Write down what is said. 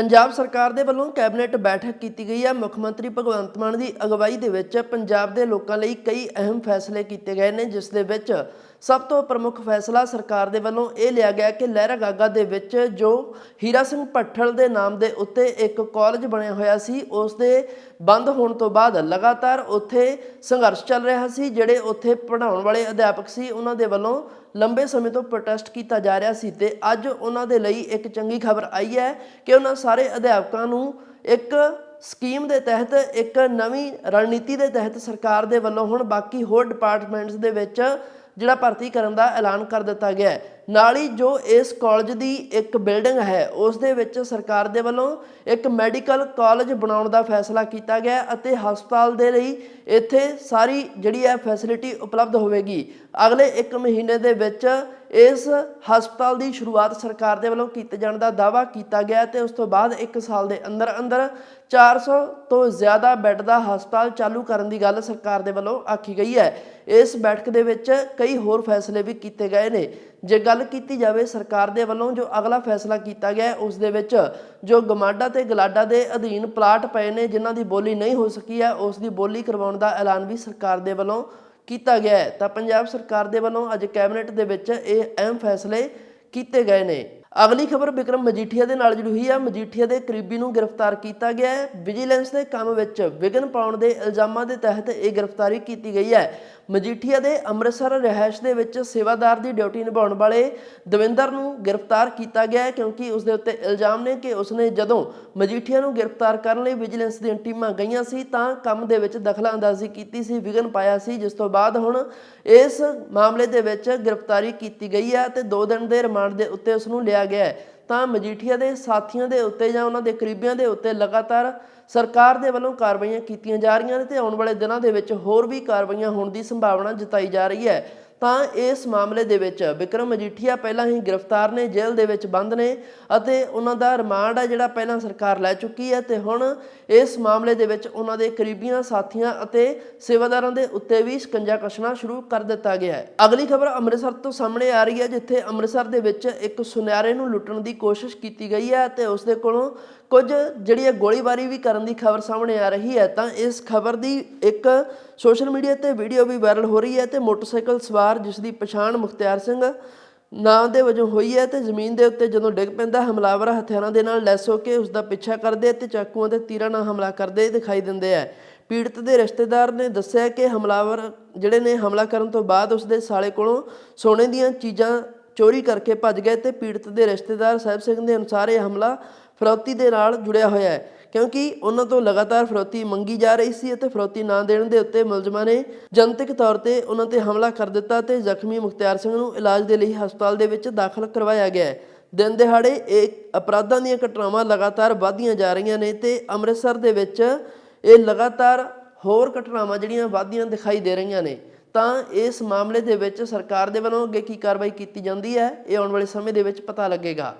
ਪੰਜਾਬ ਸਰਕਾਰ ਦੇ ਵੱਲੋਂ ਕੈਬਨਿਟ ਬੈਠਕ ਕੀਤੀ ਗਈ ਹੈ। ਮੁੱਖ ਮੰਤਰੀ ਭਗਵੰਤ ਮਾਨ ਦੀ ਅਗਵਾਈ ਦੇ ਵਿੱਚ ਪੰਜਾਬ ਦੇ ਲੋਕਾਂ ਲਈ ਕਈ ਅਹਿਮ ਫੈਸਲੇ ਕੀਤੇ ਗਏ ਨੇ, ਜਿਸ ਦੇ ਵਿੱਚ ਸਭ ਤੋਂ ਪ੍ਰਮੁੱਖ ਫੈਸਲਾ ਸਰਕਾਰ ਦੇ ਵੱਲੋਂ ਇਹ ਲਿਆ ਗਿਆ ਕਿ ਲਹਿਰਾ ਗਾਗਾ ਦੇ ਵਿੱਚ ਜੋ ਹੀਰਾ ਸਿੰਘ ਭੱਠਲ ਦੇ ਨਾਮ ਦੇ ਉੱਤੇ ਇੱਕ ਕਾਲਜ ਬਣਿਆ ਹੋਇਆ ਸੀ, ਉਸ ਦੇ ਬੰਦ ਹੋਣ ਤੋਂ ਬਾਅਦ ਲਗਾਤਾਰ ਉੱਥੇ ਸੰਘਰਸ਼ ਚੱਲ ਰਿਹਾ ਸੀ, ਜਿਹੜੇ ਉੱਥੇ ਪੜ੍ਹਾਉਣ ਵਾਲੇ ਅਧਿਆਪਕ ਸੀ, ਉਹਨਾਂ ਦੇ ਵੱਲੋਂ ਲੰਬੇ ਸਮੇਂ ਤੋਂ ਪ੍ਰੋਟੈਸਟ ਕੀਤਾ ਜਾ ਰਿਹਾ ਸੀ ਤੇ ਅੱਜ ਉਹਨਾਂ ਦੇ ਲਈ ਇੱਕ ਚੰਗੀ ਖਬਰ ਆਈ ਹੈ ਕਿ ਉਹਨਾਂ ਸਾਰੇ ਅਧਿਆਪਕਾਂ ਨੂੰ ਇੱਕ ਸਕੀਮ ਦੇ ਤਹਿਤ ਇੱਕ ਨਵੀਂ ਰਣਨੀਤੀ ਦੇ ਤਹਿਤ ਸਰਕਾਰ ਦੇ ਵੱਲੋਂ ਹੁਣ ਬਾਕੀ ਹੋਰ ਡਿਪਾਰਟਮੈਂਟਸ ਦੇ ਵਿੱਚ ਜਿਹੜਾ ਭਰਤੀ ਕਰਨ ਦਾ ਐਲਾਨ ਕਰ ਦਿੱਤਾ ਗਿਆ ਹੈ। ਨਾਲ ਹੀ ਜੋ ਇਸ ਕਾਲਜ ਦੀ ਇੱਕ ਬਿਲਡਿੰਗ ਹੈ, ਉਸ ਦੇ ਵਿੱਚ ਸਰਕਾਰ ਦੇ ਵੱਲੋਂ ਇੱਕ ਮੈਡੀਕਲ ਕਾਲਜ ਬਣਾਉਣ ਦਾ ਫੈਸਲਾ ਕੀਤਾ ਗਿਆ ਅਤੇ ਹਸਪਤਾਲ ਦੇ ਲਈ ਇੱਥੇ ਸਾਰੀ ਜਿਹੜੀ ਹੈ ਫੈਸਿਲਿਟੀ ਉਪਲਬਧ ਹੋਵੇਗੀ। ਅਗਲੇ 1 ਮਹੀਨੇ ਦੇ ਵਿੱਚ ਇਸ ਹਸਪਤਾਲ ਦੀ ਸ਼ੁਰੂਆਤ ਸਰਕਾਰ ਦੇ ਵੱਲੋਂ ਕੀਤੇ ਜਾਣ ਦਾ ਦਾਅਵਾ ਕੀਤਾ ਗਿਆ ਤੇ ਉਸ ਤੋਂ ਬਾਅਦ 1 ਸਾਲ ਦੇ ਅੰਦਰ ਅੰਦਰ 400 ਤੋਂ ਜ਼ਿਆਦਾ ਬੈੱਡ ਦਾ ਹਸਪਤਾਲ ਚਾਲੂ ਕਰਨ ਦੀ ਗੱਲ ਸਰਕਾਰ ਦੇ ਵੱਲੋਂ ਆਖੀ ਗਈ ਹੈ। ਇਸ ਬੈਠਕ ਦੇ ਵਿੱਚ ਕਈ ਹੋਰ ਫੈਸਲੇ ਵੀ ਕੀਤੇ ਗਏ ਨੇ। ਜੇ ਗੱਲ ਕੀਤੀ ਜਾਵੇ ਸਰਕਾਰ ਦੇ ਵੱਲੋਂ, ਜੋ ਅਗਲਾ ਫੈਸਲਾ ਕੀਤਾ ਗਿਆ ਉਸ ਦੇ ਵਿੱਚ ਜੋ ਗਮਾਡਾ ਤੇ ਗਲਾਡਾ ਦੇ ਅਧੀਨ ਪਲਾਟ ਪਏ ਨੇ, ਜਿਨ੍ਹਾਂ ਦੀ ਬੋਲੀ ਨਹੀਂ ਹੋ ਸਕੀ ਹੈ, ਉਸ ਦੀ ਬੋਲੀ ਕਰਵਾਉਣ ਦਾ ਐਲਾਨ ਵੀ ਸਰਕਾਰ ਦੇ ਵੱਲੋਂ ਕੀਤਾ ਗਿਆ ਤਾਂ ਪੰਜਾਬ ਸਰਕਾਰ ਦੇ ਵੱਲੋਂ ਅੱਜ ਕੈਬਨਿਟ ਦੇ ਵਿੱਚ ਇਹ ਅਹਿਮ ਫੈਸਲੇ ਕੀਤੇ ਗਏ ਨੇ। ਅਗਲੀ ਖਬਰ ਵਿਕਰਮ ਮਜੀਠੀਆ ਦੇ ਨਾਲ ਜੁੜੀ ਹੋਈ ਹੈ ਮਜੀਠੀਆ ਦੇ ਕਰੀਬੀ ਨੂੰ ਗ੍ਰਿਫਤਾਰ ਕੀਤਾ ਗਿਆ ਹੈ। ਵਿਜੀਲੈਂਸ ਦੇ ਕੰਮ ਵਿੱਚ ਵਿਘਨ ਪਾਉਣ ਦੇ ਇਲਜ਼ਾਮਾਂ ਦੇ ਤਹਿਤ ਇਹ ਗ੍ਰਿਫਤਾਰੀ ਕੀਤੀ ਗਈ ਹੈ। ਮਜੀਠੀਆ ਦੇ ਅੰਮ੍ਰਿਤਸਰ ਰਿਹਾਇਸ਼ ਦੇ ਵਿੱਚ ਸੇਵਾਦਾਰ ਦੀ ਡਿਊਟੀ ਨਿਭਾਉਣ ਵਾਲੇ ਦਵਿੰਦਰ ਨੂੰ ਗ੍ਰਿਫਤਾਰ ਕੀਤਾ ਗਿਆ ਹੈ ਕਿਉਂਕਿ ਉਸ ਦੇ ਉੱਤੇ ਇਲਜ਼ਾਮ ਨੇ ਕਿ ਉਸਨੇ ਜਦੋਂ ਮਜੀਠੀਆ ਨੂੰ ਗ੍ਰਿਫਤਾਰ ਕਰਨ ਲਈ ਵਿਜੀਲੈਂਸ ਦੀਆਂ ਟੀਮਾਂ ਗਈਆਂ ਸੀ, ਤਾਂ ਕੰਮ ਦੇ ਵਿੱਚ ਦਖਲਅੰਦਾਜ਼ੀ ਕੀਤੀ ਸੀ, ਵਿਘਨ ਪਾਇਆ ਸੀ। ਜਿਸ ਤੋਂ ਬਾਅਦ ਹੁਣ ਇਸ ਮਾਮਲੇ ਦੇ ਵਿੱਚ ਗ੍ਰਿਫਤਾਰੀ ਕੀਤੀ ਗਈ ਹੈ ਤੇ 2 ਦਿਨ ਦੇ ਰਿਮਾਂਡ ਦੇ ਉੱਤੇ ਉਸ ਨੂੰ ਲਿਆ ਗਿਆ ਹੈ। ਤਾਂ ਮਜੀਠੀਆ ਦੇ ਸਾਥੀਆਂ ਦੇ ਉੱਤੇ ਜਾਂ ਉਹਨਾਂ ਦੇ ਕਰੀਬੀਆਂ ਦੇ ਉੱਤੇ ਲਗਾਤਾਰ ਸਰਕਾਰ ਦੇ ਵੱਲੋਂ ਕਾਰਵਾਈਆਂ ਕੀਤੀਆਂ ਜਾ ਰਹੀਆਂ ਨੇ ਤੇ ਆਉਣ ਵਾਲੇ ਦਿਨਾਂ ਦੇ ਵਿੱਚ ਹੋਰ ਵੀ ਕਾਰਵਾਈਆਂ ਹੋਣ ਦੀ ਸੰਭਾਵਨਾ ਜਤਾਈ ਜਾ ਰਹੀ ਹੈ। ਤਾਂ ਇਸ ਮਾਮਲੇ ਦੇ ਵਿੱਚ ਵਿਕਰਮ ਮਜੀਠੀਆ ਪਹਿਲਾਂ ਹੀ ਗ੍ਰਿਫਤਾਰ ਨੇ, ਜੇਲ੍ਹ ਦੇ ਵਿੱਚ ਬੰਦ ਨੇ ਅਤੇ ਉਹਨਾਂ ਦਾ ਰਿਮਾਂਡ ਹੈ ਜਿਹੜਾ ਪਹਿਲਾਂ ਸਰਕਾਰ ਲੈ ਚੁੱਕੀ ਹੈ ਤੇ ਹੁਣ ਇਸ ਮਾਮਲੇ ਦੇ ਵਿੱਚ ਉਹਨਾਂ ਦੇ ਕਰੀਬੀਆਂ ਸਾਥੀਆਂ ਅਤੇ ਸੇਵਾਦਾਰਾਂ ਦੇ ਉੱਤੇ ਵੀ ਸ਼ਿਕੰਜਾ ਕੱਸਣਾ ਸ਼ੁਰੂ ਕਰ ਦਿੱਤਾ ਗਿਆ ਹੈ। ਅਗਲੀ ਖਬਰ ਅੰਮ੍ਰਿਤਸਰ ਤੋਂ ਸਾਹਮਣੇ ਆ ਰਹੀ ਹੈ, ਜਿੱਥੇ ਅੰਮ੍ਰਿਤਸਰ ਦੇ ਵਿੱਚ ਇੱਕ ਸੁਨਿਆਰੇ ਨੂੰ ਲੁੱਟਣ ਦੀ ਕੋਸ਼ਿਸ਼ ਕੀਤੀ ਗਈ ਹੈ ਤੇ ਉਸ ਦੇ ਕੋਲੋਂ ਕੁਝ ਜਿਹੜੀ ਹੈ ਗੋਲੀਬਾਰੀ ਵੀ ਕਰਨ ਦੀ ਖਬਰ ਸਾਹਮਣੇ ਆ ਰਹੀ ਹੈ, ਤਾਂ ਇਸ ਖਬਰ ਦੀ ਇੱਕ ਸੋਸ਼ਲ ਮੀਡੀਆ ਤੇ ਵੀਡੀਓ ਵੀ ਵਾਇਰਲ ਹੋ ਰਹੀ ਹੈ ਤੇ ਮੋਟਰਸਾਈਕਲ ਸਵਾਰ ਜਿਸ ਦੀ ਪਛਾਣ ਮੁਖਤਿਆਰ ਸਿੰਘ ਨਾਂ ਦੇ ਵਜੋਂ ਹੋਈ ਹੈ ਤੇ ਜ਼ਮੀਨ ਦੇ ਉੱਤੇ ਜਦੋਂ ਡਿੱਗ ਪੈਂਦਾ, ਹਮਲਾਵਰ ਹਥਿਆਰਾਂ ਦੇ ਨਾਲ ਲੈਸ ਹੋ ਕੇ ਉਸ ਦਾ ਪਿੱਛਾ ਕਰਦੇ ਤੇ ਚਾਕੂਆਂ ਤੇ ਤੀਰਾਂ ਨਾਲ ਹਮਲਾ ਕਰਦੇ ਦਿਖਾਈ ਦਿੰਦੇ ਆ ਪੀੜਤ ਦੇ ਰਿਸ਼ਤੇਦਾਰ ਨੇ ਦੱਸਿਆ ਕਿ ਹਮਲਾਵਰ ਜਿਹੜੇ ਨੇ ਹਮਲਾ ਕਰਨ ਤੋਂ ਬਾਅਦ ਉਸ ਦੇ ਸਾਲੇ ਕੋਲੋਂ ਸੋਨੇ ਦੀਆਂ ਚੀਜ਼ਾਂ ਚੋਰੀ ਕਰਕੇ ਭੱਜ ਗਏ ਤੇ ਪੀੜਤ ਦੇ ਰਿਸ਼ਤੇਦਾਰ ਸਾਹਿਬ ਸਿੰਘ ਦੇ ਅਨੁਸਾਰ ਇਹ ਹਮਲਾ ਫਰੌਤੀ ਦੇ ਨਾਲ ਜੁੜਿਆ ਹੋਇਆ ਹੈ, ਕਿਉਂਕਿ ਉਹਨਾਂ ਤੋਂ ਲਗਾਤਾਰ ਫਰੌਤੀ ਮੰਗੀ ਜਾ ਰਹੀ ਸੀ ਅਤੇ ਫਰੌਤੀ ਨਾ ਦੇਣ ਦੇ ਉੱਤੇ ਮੁਲਜ਼ਮਾਂ ਨੇ ਜਨਤਕ ਤੌਰ ਤੇ ਉਹਨਾਂ ਤੇ ਹਮਲਾ ਕਰ ਦਿੱਤਾ ਤੇ ਜ਼ਖਮੀ ਮੁਖਤਿਆਰ ਸਿੰਘ ਨੂੰ ਇਲਾਜ ਦੇ ਲਈ ਹਸਪਤਾਲ ਦੇ ਵਿੱਚ ਦਾਖਲ ਕਰਵਾਇਆ ਗਿਆ ਹੈ। ਦਿਨ ਦਿਹਾੜੇ ਇਹ ਅਪਰਾਧਾਂ ਦੀਆਂ ਘਟਨਾਵਾਂ ਲਗਾਤਾਰ ਵਧਦੀਆਂ ਜਾ ਰਹੀਆਂ ਨੇ ਤੇ ਅੰਮ੍ਰਿਤਸਰ ਦੇ ਵਿੱਚ ਇਹ ਲਗਾਤਾਰ ਹੋਰ ਘਟਨਾਵਾਂ ਜਿਹੜੀਆਂ ਵਧਦੀਆਂ ਦਿਖਾਈ ਦੇ ਰਹੀਆਂ ਨੇ, ਤਾਂ ਇਸ ਮਾਮਲੇ ਦੇ ਵਿੱਚ ਸਰਕਾਰ ਦੇ ਵੱਲੋਂ ਅੱਗੇ ਕੀ ਕਾਰਵਾਈ ਕੀਤੀ ਜਾਂਦੀ ਹੈ, ਇਹ ਆਉਣ ਵਾਲੇ ਸਮੇਂ ਦੇ ਵਿੱਚ ਪਤਾ ਲੱਗੇਗਾ।